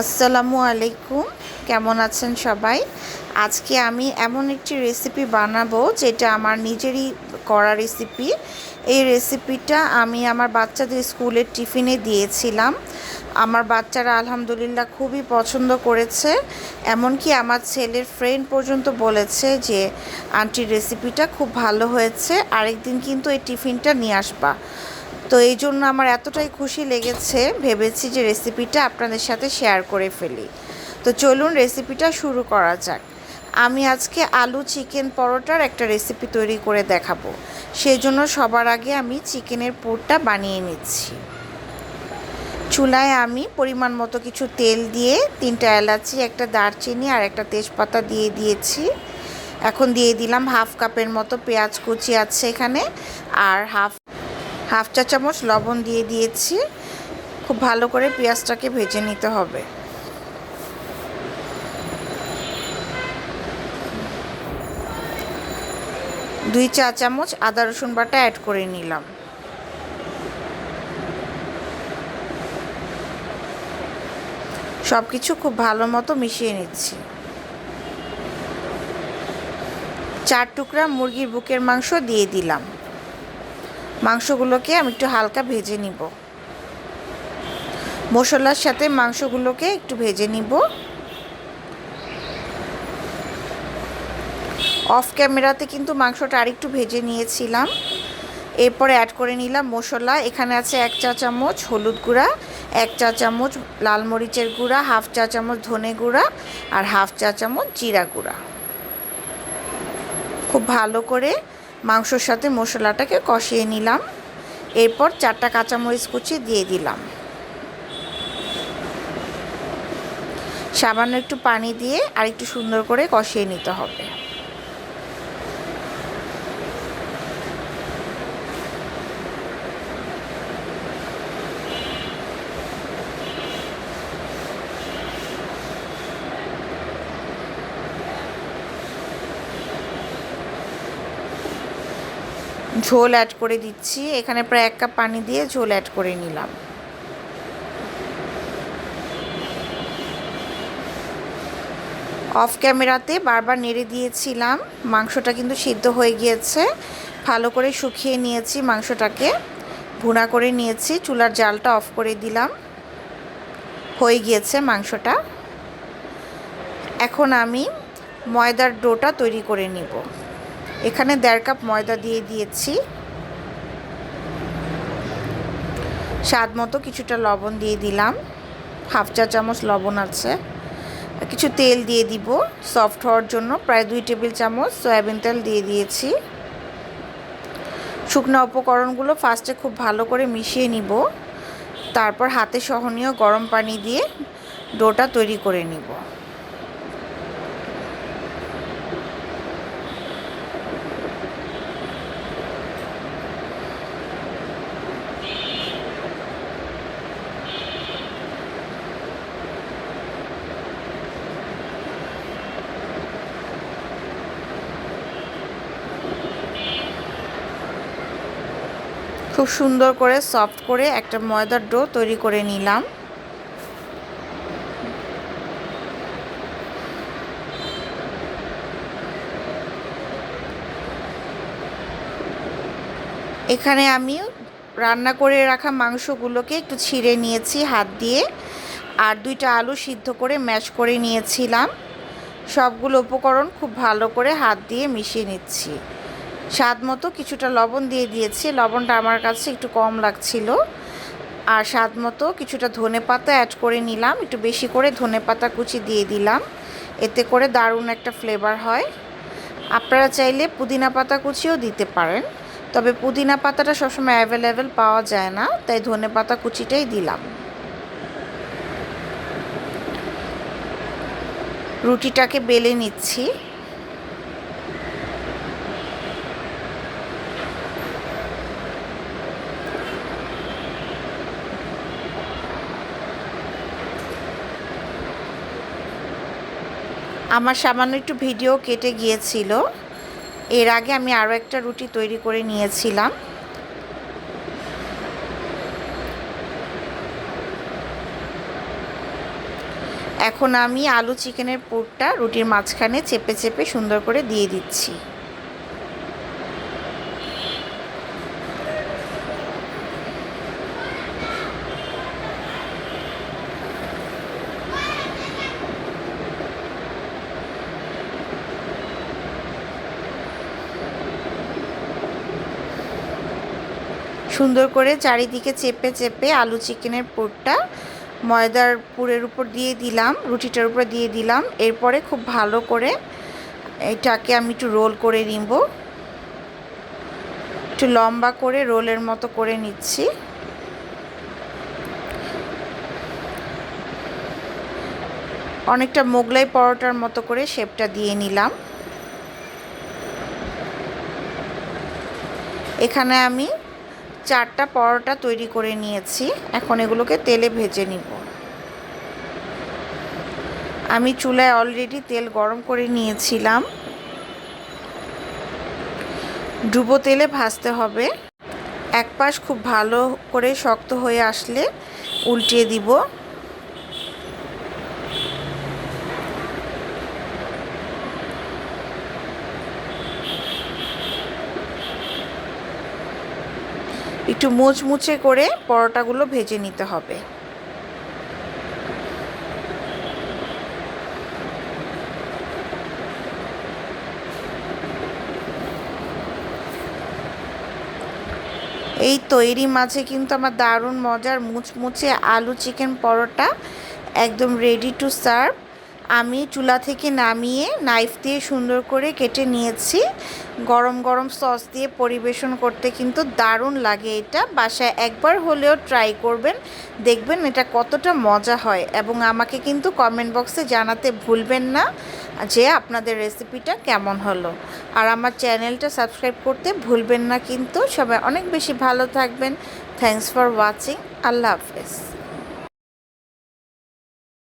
আসসালামু আলাইকুম। কেমন আছেন সবাই? আজকে আমি এমন একটি রেসিপি বানাবো যেটা আমার নিজেরই করা রেসিপি এই রেসিপিটা আমি আমার বাচ্চাদের স্কুলের টিফিনে দিয়েছিলাম। আমার বাচ্চারা আলহামদুলিল্লাহ খুবই পছন্দ করেছে। এমনকি আমার ছেলের ফ্রেন্ড পর্যন্ত বলেছে যে আন্টির রেসিপিটা খুব ভালো হয়েছে। আরেকদিন কিন্তু এই টিফিনটা নিয়ে আসবা। তো এই জন্য আমার এতটাই খুশি লেগেছে ভেবেছি যে রেসিপিটা আপনাদের সাথে শেয়ার করে ফেলি। তো চলুন রেসিপিটা শুরু করা যাক। আমি আজকে আলু চিকেন পরোটার একটা রেসিপি তৈরি করে দেখাবো। সেই জন্য সবার আগে আমি চিকেনের পুরটা বানিয়ে নিচ্ছি। চুলায় আমি পরিমাণ মতো কিছু তেল দিয়ে তিনটা এলাচি, একটা দারচিনি আর একটা তেজপাতা দিয়ে দিয়েছি। এখন দিয়ে দিলাম হাফ কাপের মতো পেঁয়াজ কুচি আছে এখানে আর হাফ হাফ চা চামচ লবণ দিয়ে দিয়েছি। খুব ভালো করে পেঁয়াজটাকে ভেজে নিতে হবে। দুই চা চামচ আদা রসুন বাটা অ্যাড করে নিলাম। সব কিছু খুব ভালো মতো মিশিয়ে নিচ্ছি। চার টুকরা মুরগির বুকের মাংস দিয়ে দিলাম। মাংসগুলোকে আমি একটু হালকা ভেজে নিব। মশলার সাথে মাংসগুলোকে একটু ভেজে নিব। অফ ক্যামেরাতে কিন্তু মাংসটা আরেকটু ভেজে নিয়েছিলাম। এরপরে অ্যাড করে নিলাম মশলা। এখানে আছে এক চা চামচ হলুদ গুঁড়া, এক চা চামচ লাল মরিচের গুঁড়া, হাফ চা চামচ ধনে গুঁড়া আর হাফ চা চামচ জিরা গুঁড়া। খুব ভালো করে মাংসর সাথে মশলাটাকে কষিয়ে নিলাম। এরপর চারটা কাঁচামরিচ কুচি দিয়ে দিলাম। সামান্য একটু পানি দিয়ে আর একটু সুন্দর করে কষিয়ে নিতে হবে। ঝোল অ্যাড করে দিচ্ছি। এখানে প্রায় এক কাপ পানি দিয়ে ঝোল অ্যাড করে নিলাম। অফ ক্যামেরাতে বারবার নেড়ে দিয়েছিলাম। মাংসটা কিন্তু সিদ্ধ হয়ে গিয়েছে। ভালো করে শুকিয়ে নিয়েছি মাংসটাকে। ভুনা করে নিয়েছি। চুলার জালটা অফ করে দিলাম। হয়ে গিয়েছে মাংসটা। এখন আমি ময়দার ডোটা তৈরি করে নিব। এখানে দেড় কাপ ময়দা দিয়ে দিয়েছি। স্বাদ মতো কিছুটা লবণ দিয়ে দিলাম। হাফ চা চামচ লবণ আছে। কিছু তেল দিয়ে দিব, সফট হওয়ার জন্য। প্রায় দুই টেবিল চামচ সয়াবিন তেল দিয়ে দিয়েছি। শুকনো উপকরণগুলো ফার্স্টে খুব ভালো করে মিশিয়ে নিব। তারপর হাতে সহনীয় গরম পানি দিয়ে ডোটা তৈরি করে নিব। খুব সুন্দর করে সফট করে একটা ময়দার ডো তৈরি করে নিলাম। এখানে আমি রান্না করে রাখা মাংসগুলোকে একটু ছিঁড়ে নিয়েছি হাত দিয়ে, আর দুইটা আলু সিদ্ধ করে ম্যাশ করে নিয়েছিলাম। সবগুলো উপকরণ খুব ভালো করে হাত দিয়ে মিশিয়ে নিচ্ছি। স্বাদ মতো কিছুটা লবণ দিয়ে দিয়েছি। লবণটা আমার কাছে একটু কম লাগছিল। আর স্বাদ মতো কিছুটা ধনে পাতা অ্যাড করে নিলাম। একটু বেশি করে ধনে পাতা কুচি দিয়ে দিলাম। এতে করে দারুণ একটা ফ্লেভার হয়। আপনারা চাইলে পুদিনা পাতা কুচিও দিতে পারেন। তবে পুদিনা পাতাটা সবসময় অ্যাভেলেবেল পাওয়া যায় না, তাই ধনে পাতা কুচিটাই দিলাম। রুটিটাকে বেলে নিচ্ছি। আমার সামান্য একটু ভিডিও কেটে গিয়েছিল। এর আগে আমি আরও একটা রুটি তৈরি করে নিয়েছিলাম। এখন আমি আলু চিকেনের পুরটা রুটির মাঝখানে চেপে চেপে সুন্দর করে দিয়ে দিচ্ছি। সুন্দর করে চারিদিকে চেপে চেপে আলু চিকেনের পুরটা ময়দার পুরের উপর দিয়ে দিলাম, রুটিটার উপর দিয়ে দিলাম। এরপরে খুব ভালো করে এটাকে আমি একটু রোল করে নিব। একটু লম্বা করে রোলের মতো করে নিচ্ছি। অনেকটা মোগলাই পরোটার মতো করে শেপটা দিয়ে নিলাম। এখানে আমি চারটা পরোটা তৈরি করে নিয়েছি। এখন এগুলোকে তেলে ভেজে নিব। আমি চুলায় অলরেডি তেল গরম করে নিয়েছিলাম। ডুবো তেলে ভাজতে হবে। এক পাশ খুব ভালো করে শক্ত হয়ে আসলে উল্টিয়ে দিব। একটু মুচমুচে করে পরোটাগুলো ভেজে নিতে হবে। এই তৈরি মাঝে কিন্তু আমার দারুণ মজার মুচমুচে আলু চিকেন পরোটা একদম রেডি টু সার্ভ আমি চুলা থেকে নামিয়ে নাইফ দিয়ে সুন্দর করে কেটে নিয়েছি। গরম গরম সস দিয়ে পরিবেশন করতে কিন্তু দারুণ লাগে এটা। বাসায় একবার হলেও ট্রাই করবেন, দেখবেন এটা কতটা মজা হয় এবং আমাকে কিন্তু কমেন্ট বক্সে জানাতে ভুলবেন না যে আপনাদের রেসিপিটা কেমন হলো। আর আমার চ্যানেলটা সাবস্ক্রাইব করতে ভুলবেন না কিন্তু। সবাই অনেক বেশি ভালো থাকবেন। থ্যাংকস ফর ওয়াচিং আল্লাহ হাফেজ।